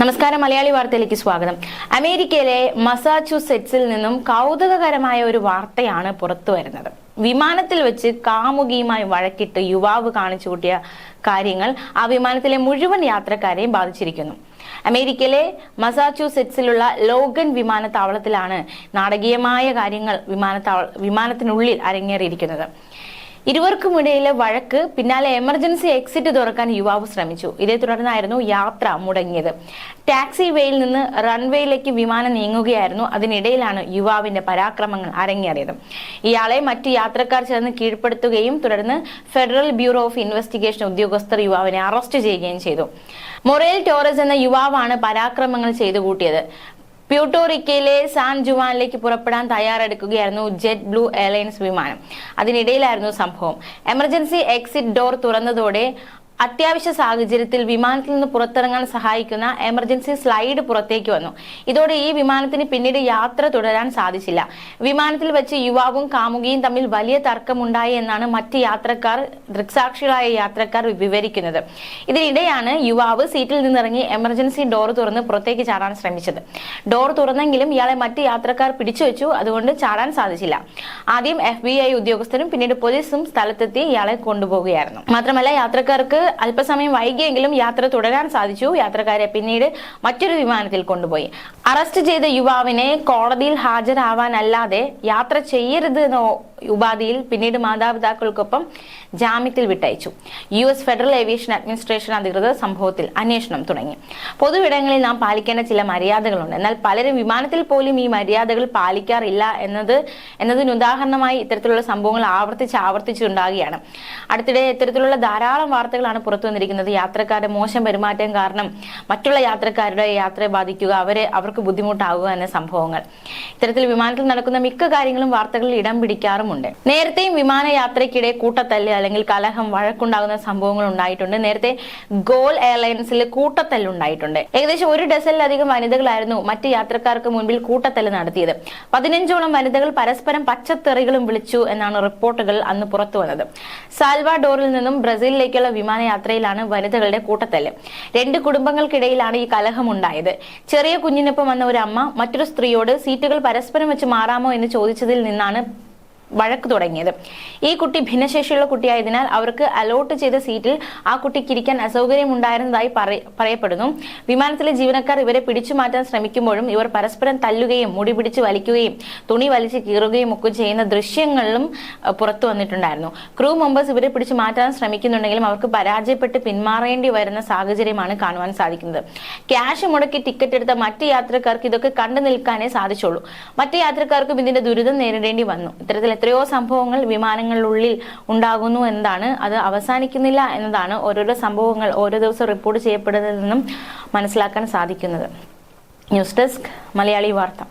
നമസ്കാരം മലയാളി വാർത്തയിലേക്ക് സ്വാഗതം. അമേരിക്കയിലെ മസാച്യുസെറ്റ്സിൽ നിന്നും കൗതുകകരമായ ഒരു വാർത്തയാണ് പുറത്തു വരുന്നത്. വിമാനത്തിൽ വെച്ച് കാമുകിയുമായി വഴക്കിട്ട് യുവാവ് കാണിച്ചു കൂട്ടിയ കാര്യങ്ങൾ ആ വിമാനത്തിലെ മുഴുവൻ യാത്രക്കാരെയും ബാധിച്ചിരിക്കുന്നു. അമേരിക്കയിലെ മസാച്യുസെറ്റ്സിലുള്ള ലോഗൻ വിമാനത്താവളത്തിലാണ് നാടകീയമായ കാര്യങ്ങൾ വിമാനത്താവള വിമാനത്തിനുള്ളിൽ അരങ്ങേറിയിരിക്കുന്നത്. ഇരുവർക്കുമിടയിലെ വഴക്ക് പിന്നാലെ എമർജൻസി എക്സിറ്റ് തുറക്കാൻ യുവാവ് ശ്രമിച്ചു. ഇതേ തുടർന്നായിരുന്നു യാത്ര മുടങ്ങിയത്. ടാക്സി വേയിൽ നിന്ന് റൺവേയിലേക്ക് വിമാനം നീങ്ങുകയായിരുന്നു. അതിനിടയിലാണ് യുവാവിന്റെ പരാക്രമങ്ങൾ അരങ്ങേറിയത്. ഇയാളെ മറ്റ് യാത്രക്കാർ ചേർന്ന് കീഴ്പ്പെടുത്തുകയും തുടർന്ന് ഫെഡറൽ ബ്യൂറോ ഓഫ് ഇൻവെസ്റ്റിഗേഷൻ ഉദ്യോഗസ്ഥർ യുവാവിനെ അറസ്റ്റ് ചെയ്യുകയും ചെയ്തു. മൊറേൽ ടോറസ് എന്ന യുവാവാണ് പരാക്രമങ്ങൾ ചെയ്തു കൂട്ടിയത് പ്യൂട്ടോറിക്കയിലെ സാൻ ജുവാനിലേക്ക് പുറപ്പെടാൻ തയ്യാറെടുക്കുകയായിരുന്നു ജെറ്റ് ബ്ലൂ എയർലൈൻസ് വിമാനം. അതിനിടയിലായിരുന്നു സംഭവം. എമർജൻസി എക്സിറ്റ് ഡോർ തുറന്നതോടെ അത്യാവശ്യ സാഹചര്യത്തിൽ വിമാനത്തിൽ നിന്ന് പുറത്തിറങ്ങാൻ സഹായിക്കുന്ന എമർജൻസി സ്ലൈഡ് പുറത്തേക്ക് വന്നു. ഇതോടെ ഈ വിമാനത്തിന് പിന്നീട് യാത്ര തുടരാൻ സാധിച്ചില്ല. വിമാനത്തിൽ വെച്ച് യുവാവും കാമുകിയും തമ്മിൽ വലിയ തർക്കമുണ്ടായി എന്നാണ് മറ്റ് യാത്രക്കാർ ദൃക്സാക്ഷികളായ യാത്രക്കാർ വിവരിക്കുന്നത്. ഇതിനിടെയാണ് യുവാവ് സീറ്റിൽ നിന്നിറങ്ങി എമർജൻസി ഡോർ തുറന്ന് പുറത്തേക്ക് ചാടാൻ ശ്രമിച്ചത്. ഡോർ തുറന്നെങ്കിലും ഇയാളെ മറ്റ് യാത്രക്കാർ പിടിച്ചുവെച്ചു അതുകൊണ്ട് ചാടാൻ സാധിച്ചില്ല. ആദ്യം എഫ് ഉദ്യോഗസ്ഥരും പിന്നീട് പോലീസും സ്ഥലത്തെത്തി ഇയാളെ കൊണ്ടുപോകുകയായിരുന്നു. മാത്രമല്ല യാത്രക്കാർക്ക് അല്പസമയം വൈകിയെങ്കിലും യാത്ര തുടരാൻ സാധിച്ചു. യാത്രക്കാരെ പിന്നീട് മറ്റൊരു വിമാനത്തിൽ കൊണ്ടുപോയി. അറസ്റ്റ് ചെയ്ത യുവാവിനെ കോടതിയിൽ ഹാജരാവാനല്ലാതെ യാത്ര ചെയ്യരുത് എന്ന ഉപാധിയിൽ പിന്നീട് മാതാപിതാക്കൾക്കൊപ്പം ജാമ്യത്തിൽ വിട്ടയച്ചു. U S federal aviation administration അധികൃതർ സംഭവത്തിൽ അന്വേഷണം തുടങ്ങി. പൊതുവിടങ്ങളിൽ നാം പാലിക്കേണ്ട ചില മര്യാദകളുണ്ട്. എന്നാൽ പലരും വിമാനത്തിൽ പോലും ഈ മര്യാദകൾ പാലിക്കാറില്ല എന്നത് എന്നതിന് ഉദാഹരണമായി ഇത്തരത്തിലുള്ള സംഭവങ്ങൾ ആവർത്തിച്ച് ആവർത്തിച്ചുണ്ടാകുകയാണ്. അടുത്തിടെ ഇത്തരത്തിലുള്ള ധാരാളം വാർത്തകളാണ് പുറത്തു വന്നിരിക്കുന്നത്. യാത്രക്കാരുടെ മോശം പെരുമാറ്റം കാരണം മറ്റുള്ള യാത്രക്കാരുടെ യാത്രയെ ബാധിക്കുക അവരെ അവർക്ക് ബുദ്ധിമുട്ടാകുക എന്ന സംഭവങ്ങൾ. ഇത്തരത്തിൽ വിമാനത്തിൽ നടക്കുന്ന മിക്ക കാര്യങ്ങളും വാർത്തകളിൽ ഇടം പിടിക്കാറുമുണ്ട് നേരത്തെയും വിമാനയാത്രയ്ക്കിടെ കൂട്ടത്തല്ല് അല്ലെങ്കിൽ കലഹം വഴക്കുണ്ടാകുന്ന സംഭവങ്ങൾ ഉണ്ടായിട്ടുണ്ട്. നേരത്തെ ഗോൾ എയർലൈൻസിൽ കൂട്ടത്തല്ല് ഉണ്ടായിട്ടുണ്ട്. ഏകദേശം ഒരു ഡസനിലധികം വനിതകളായിരുന്നു മറ്റ് യാത്രക്കാർക്ക് മുൻപിൽ കൂട്ടത്തല്ല് നടത്തിയത്. പതിനഞ്ചോളം വനിതകൾ പരസ്പരം പച്ചത്തെറികളും വിളിച്ചു എന്നാണ് റിപ്പോർട്ടുകൾ അന്ന് പുറത്തു വന്നത്. സാൽവാഡോറിൽ നിന്നും ബ്രസീലിലേക്കുള്ള വിമാനയാത്രയിലാണ് വനിതകളുടെ കൂട്ടത്തല്ല്. രണ്ട് കുടുംബങ്ങൾക്കിടയിലാണ് ഈ കലഹം ഉണ്ടായത്. ചെറിയ കുഞ്ഞിനൊപ്പം വന്ന ഒരു അമ്മ മറ്റൊരു സ്ത്രീയോട് സീറ്റുകൾ പരസ്പരം വെച്ച് മാറാമോ എന്ന് ചോദിച്ചതിൽ നിന്നാണ് വഴക്ക് തുടങ്ങിയത്. ഈ കുട്ടി ഭിന്നശേഷിയുള്ള കുട്ടിയായതിനാൽ അവർക്ക് അലോട്ട് ചെയ്ത സീറ്റിൽ ആ കുട്ടിക്ക് ഇരിക്കാൻ അസൗകര്യം ഉണ്ടായിരുന്നതായി പറയപ്പെടുന്നു. വിമാനത്തിലെ ജീവനക്കാർ ഇവരെ പിടിച്ചു മാറ്റാൻ ശ്രമിക്കുമ്പോഴും ഇവർ പരസ്പരം തല്ലുകയും മുടി പിടിച്ച് വലിക്കുകയും തുണി വലിച്ച് കീറുകയും ഒക്കെ ചെയ്യുന്ന ദൃശ്യങ്ങളിലും പുറത്തു വന്നിട്ടുണ്ടായിരുന്നു. ക്രൂ മെമ്പേഴ്സ് ഇവരെ പിടിച്ചു മാറ്റാൻ ശ്രമിക്കുന്നുണ്ടെങ്കിലും അവർക്ക് പരാജയപ്പെട്ട് പിന്മാറേണ്ടി വരുന്ന സാഹചര്യമാണ് കാണുവാൻ സാധിക്കുന്നത്. ക്യാഷ് മുടക്കി ടിക്കറ്റ് എടുത്ത മറ്റ് യാത്രക്കാർക്ക് ഇതൊക്കെ കണ്ടു നിൽക്കാനേ സാധിച്ചുള്ളൂ. മറ്റ് യാത്രക്കാർക്കും ഇതിന്റെ ദുരിതം നേരിടേണ്ടി വന്നു. ഇത്തരത്തിൽ എത്രയോ സംഭവങ്ങൾ വിമാനങ്ങളിലുള്ളിൽ ഉണ്ടാകുന്നു എന്നതാണ്. അത് അവസാനിക്കുന്നില്ല എന്നതാണ് ഓരോരോ സംഭവങ്ങൾ ഓരോ ദിവസം റിപ്പോർട്ട് ചെയ്യപ്പെടുന്നതെന്നും മനസ്സിലാക്കാൻ സാധിക്കുന്നത്. ന്യൂസ് ഡെസ്ക് മലയാളി വാർത്ത.